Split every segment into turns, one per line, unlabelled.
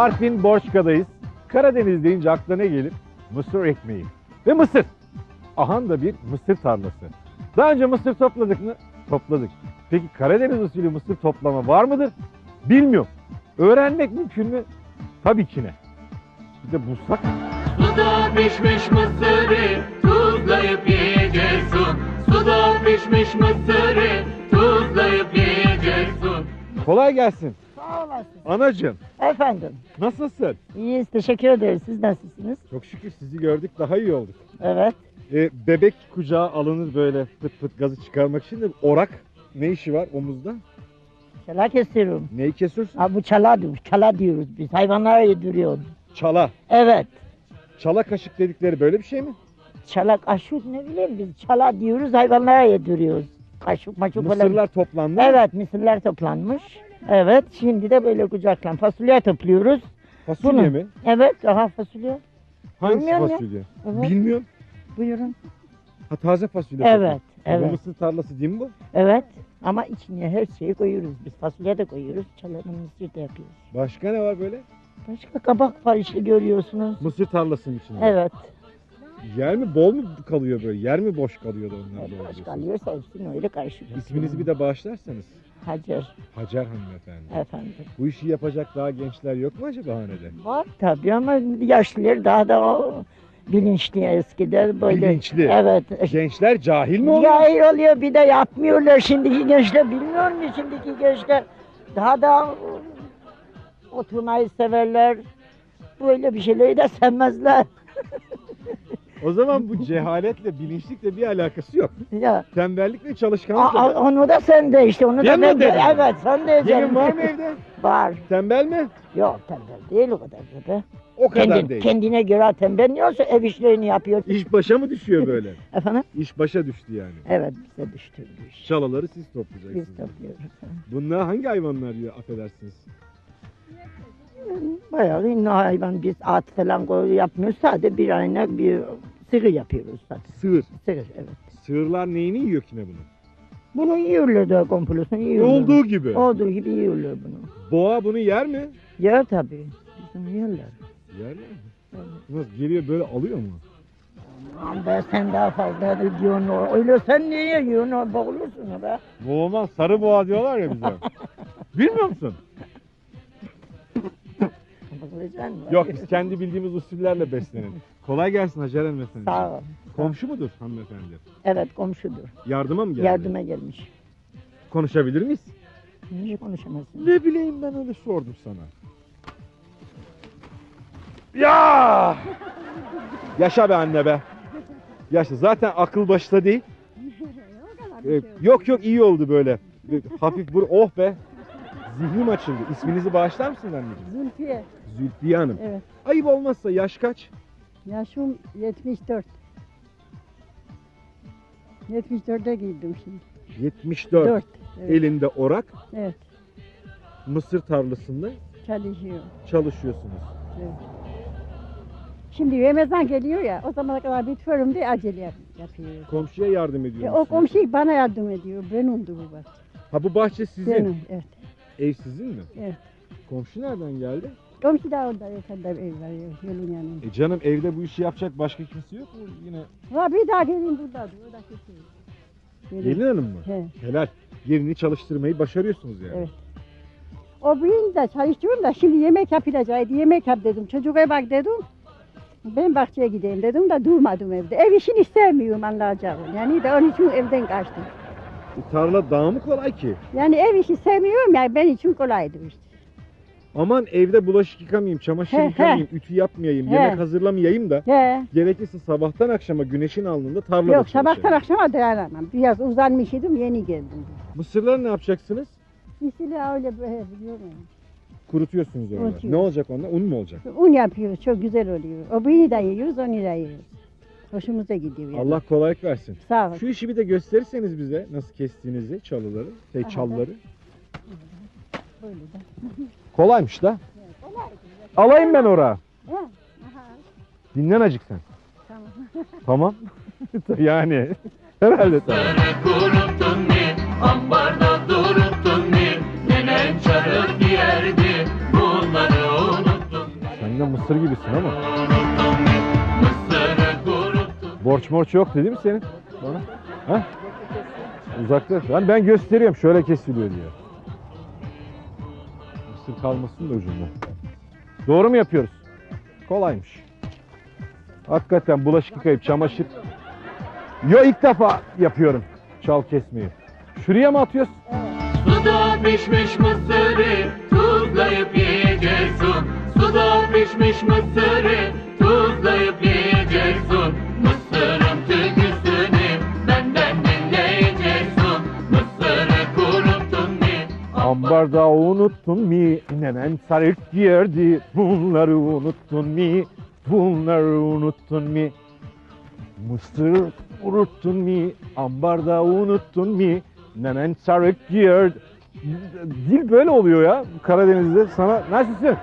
Artvin Borçka'dayız. Karadeniz deyince akla ne gelir? Mısır ekmeği. Ve mısır. Ahan da bir mısır tarlası. Daha önce mısır topladık mı? Topladık. Peki Karadeniz usulü mısır toplama var mıdır? Bilmiyorum. Öğrenmek mümkün mü? Tabii ki ne. Bir de bulsak.
Suda pişmiş mısırı tuzlayıp yiyeceksin. Suda pişmiş mısırı tuzlayıp yiyeceksin.
Kolay gelsin.
Sağ olasın.
Anacığım
Efendim.
nasılsın?
İyiyiz. Teşekkür ederiz. Siz nasılsınız?
Çok şükür sizi gördük daha iyi olduk.
Evet.
E, bebek kucağa alınır böyle pıt pıt gazı çıkarmak için de orak ne işi var omuzda?
Çala kesiyorum.
Neyi kesiyorsun?
Ha, bu çala diyoruz. Çala diyoruz biz. Hayvanlara yediriyoruz.
Çala.
Evet.
Çala kaşık dedikleri böyle bir şey mi?
Çala kaşık ne bileyim biz. Çala diyoruz. Hayvanlara yediriyoruz. Kaşık maşık falan.
Mısırlar toplandı.
Evet. Mısırlar toplanmış. Evet. Şimdi de böyle kucaklan. Fasulye topluyoruz.
Fasulye
Bunu.
mi?
Evet. Aha fasulye.
Hangisi
Bilmiyorum ya.
fasulye?
Evet.
Bilmiyorum.
Buyurun.
Ha taze fasulye.
Evet.
Ha, Bu
Evet.
mısır tarlası değil mi bu?
Evet. Ama içine her şeyi koyuyoruz. Biz fasulye de koyuyoruz. Çalanın mısır da yapıyoruz.
Başka ne var böyle?
Başka kabak var işte görüyorsunuz.
Mısır tarlasının içinde.
Evet.
Yer mi bol mu kalıyor böyle? Yer mi boş kalıyor da onlar doğru
Boş
diyorsun?
kalıyorsa hepsini öyle karışık.
İsminizi bir de bağışlarsanız.
Hacer
Hacer hanımefendi.
efendim.
Bu işi yapacak daha gençler yok mu acaba hanede?
Var tabii ama yaşlılar daha da o bilinçli eskiden böyle.
Bilinçli.
Evet.
Gençler cahil mi oluyor?
Cahil oluyor bir de yapmıyorlar şimdiki gençler bilmiyor mu şimdiki gençler daha da oturmayı severler. Böyle bir şeyleri de sevmezler.
O zaman bu cehaletle, bilinçlikle bir alakası yok.
Ya
Tembellik ve çalışkanlıkla.
a- onu da sen de işte onu da
Ben
ben
mi
de.
dedim?
Evet sen de.
Gelin var mı evde?
Var.
Tembel mi?
Yok tembel değil o kadar da be.
O kadar
Kendin,
değil.
kendine göre tembelliyorsa ev işlerini yapıyor.
İş başa mı düşüyor böyle?
Efendim?
İş başa düştü yani.
Evet bize düştü bu iş.
Şalaları siz
Biz
toplayacaksınız.
topluyoruz.
Bunlar hangi hayvanlar yiyor affedersiniz?
Bayağı ünlü hayvan biz at falan koy- yapmıyoruz. Sadece bir ayna bir sığır yapıyoruz zaten.
Sığır.
Sığır evet.
Sığırlar neyini yiyor ki ne bunu?
Bunu yiyorlar da komplosunu yiyorlar.
Olduğu gibi.
Olduğu gibi yiyorlar bunu.
Boğa bunu yer mi?
Yer tabii. Bizim yerler.
Yer mi?
Evet.
Nasıl geliyor böyle alıyor mu?
Aman be sen daha fazla diyorsun. o- Öyle sen niye yiyorsun? o Boğulursun be.
Boğulmaz sarı boğa diyorlar ya bize. Bilmiyor musun?
Boğulacaksın mı?
Yok biz kendi bildiğimiz usullerle beslenelim. Kolay gelsin Hacer hanımefendi.
Sağ ol.
Komşu mudur hanımefendi?
Evet komşudur.
Yardıma mı geldi?
Yardıma gelmiş.
Konuşabilir miyiz?
Niye konuşamazsın?
Ne bileyim ben öyle sordum sana. Ya! Yaşa be anne be. Yaşa. Zaten akıl başta değil. Ee, yok yok iyi oldu böyle. Hafif bur oh be. Zihnim açıldı. İsminizi bağışlar mısınız anneciğim?
Zülfiye,
Zülfiye Hanım.
evet.
Ayıp olmazsa yaş kaç?
Yaşım 74. 74'e girdim şimdi.
74.
4. Evet.
Elinde orak.
evet.
Mısır tarlasında
Çalışıyor.
çalışıyorsunuz.
Evet. Şimdi Ramazan geliyor ya, o zamana kadar bitiyorum diye acele yap- yapıyoruz.
Komşuya yardım
E, o
musunuz?
komşu bana yardım ediyor. Benim bu bak.
Ha bu bahçe sizin.
Benim, evet.
Ev sizin mi?
Evet.
Komşu nereden geldi?
Komşu da orada efendim ev var, yolun yanında.
E canım evde bu işi yapacak başka kimse yok mu yine?
Ha bir daha gelin burada, orada kesin.
Gelin hanım mı?
He.
Helal. Yerini çalıştırmayı başarıyorsunuz yani.
Evet. O birini de çalışıyorum da şimdi yemek yapılacaktı. Yemek yap dedim. Çocuğa bak dedim. Ben bahçeye gideyim dedim de durmadım evde. Ev işini istemiyorum anlayacağım. Yani de onun için evden kaçtım.
Tarla daha mı kolay ki?
Yani ev işi sevmiyorum ya ben için kolaydı işte.
Aman evde bulaşık yıkamayayım, çamaşır
He, he.
yıkamayayım, ütü yapmayayım,
He.
yemek hazırlamayayım da
He.
gerekirse sabahtan akşama güneşin alnında tarlada
Yok sabahtan akşama dayanamam. Biraz uzanmış idim yeni geldim.
Mısırları ne yapacaksınız?
Misili öyle böyle biliyorum.
Kurutuyorsunuz orada.
Kurutuyoruz.
Ne olacak onda? Un mu olacak?
Un yapıyoruz çok güzel oluyor. O birini de yiyoruz onu da yiyoruz. Hoşumuza gidiyor yani.
Allah kolaylık versin.
Sağ ol.
Şu işi bir de gösterirseniz bize nasıl kestiğinizi, çalıları, şey,
Aha,
çalları.
Böyle de.
Kolaymış da. Alayım ben oraya. Dinlen acık sen.
Tamam.
Tamam. yani. Herhalde tamam.
Sarı kuruttun mi? Ambarda duruttun mi? Nenen çarık yerdi. Bunları unuttun
mısır gibisin ama. Borç morç yok değil mi senin? Bana. Ha? Uzakta. Ben, ben gösteriyorum şöyle kesiliyor diye. Mısır kalmasın da ucunda. Doğru mu yapıyoruz? Kolaymış. Hakikaten bulaşık yıkayıp çamaşır. Yo ilk defa yapıyorum çal kesmeyi. Şuraya mı atıyoruz?
Suda pişmiş mısırı tuzlayıp yiyeceksin. Suda pişmiş mısırı tuzlayıp yiyeceksin.
Ambarda unuttun mi? Nenen sarık giyerdi. Bunları unuttun mi? Bunları unuttun mi? Mısır unuttun mi? Ambarda unuttun mi? Nenen sarık giyerdi. Dil böyle oluyor ya Karadeniz'de. Sana nasılsın?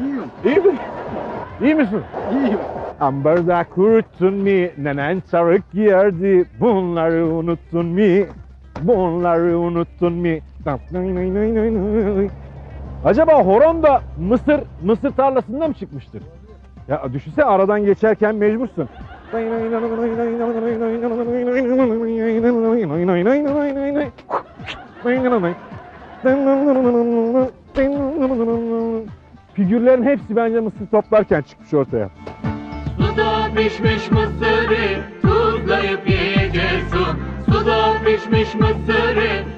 İyiyim,
İyi mi? İyi misin?
iyiyim.
Ambarda kuruttun mi? Nenen sarık giyerdi. Bunları unuttun mi? Bunları unuttun mi? Acaba horon da mısır mısır tarlasında mı çıkmıştır? Ya düşünsene aradan geçerken mecbursun. Figürlerin hepsi bence mısır toplarken çıkmış ortaya.
Suda pişmiş mısırı tuzlayıp yiyeceksin. Suda pişmiş mısırı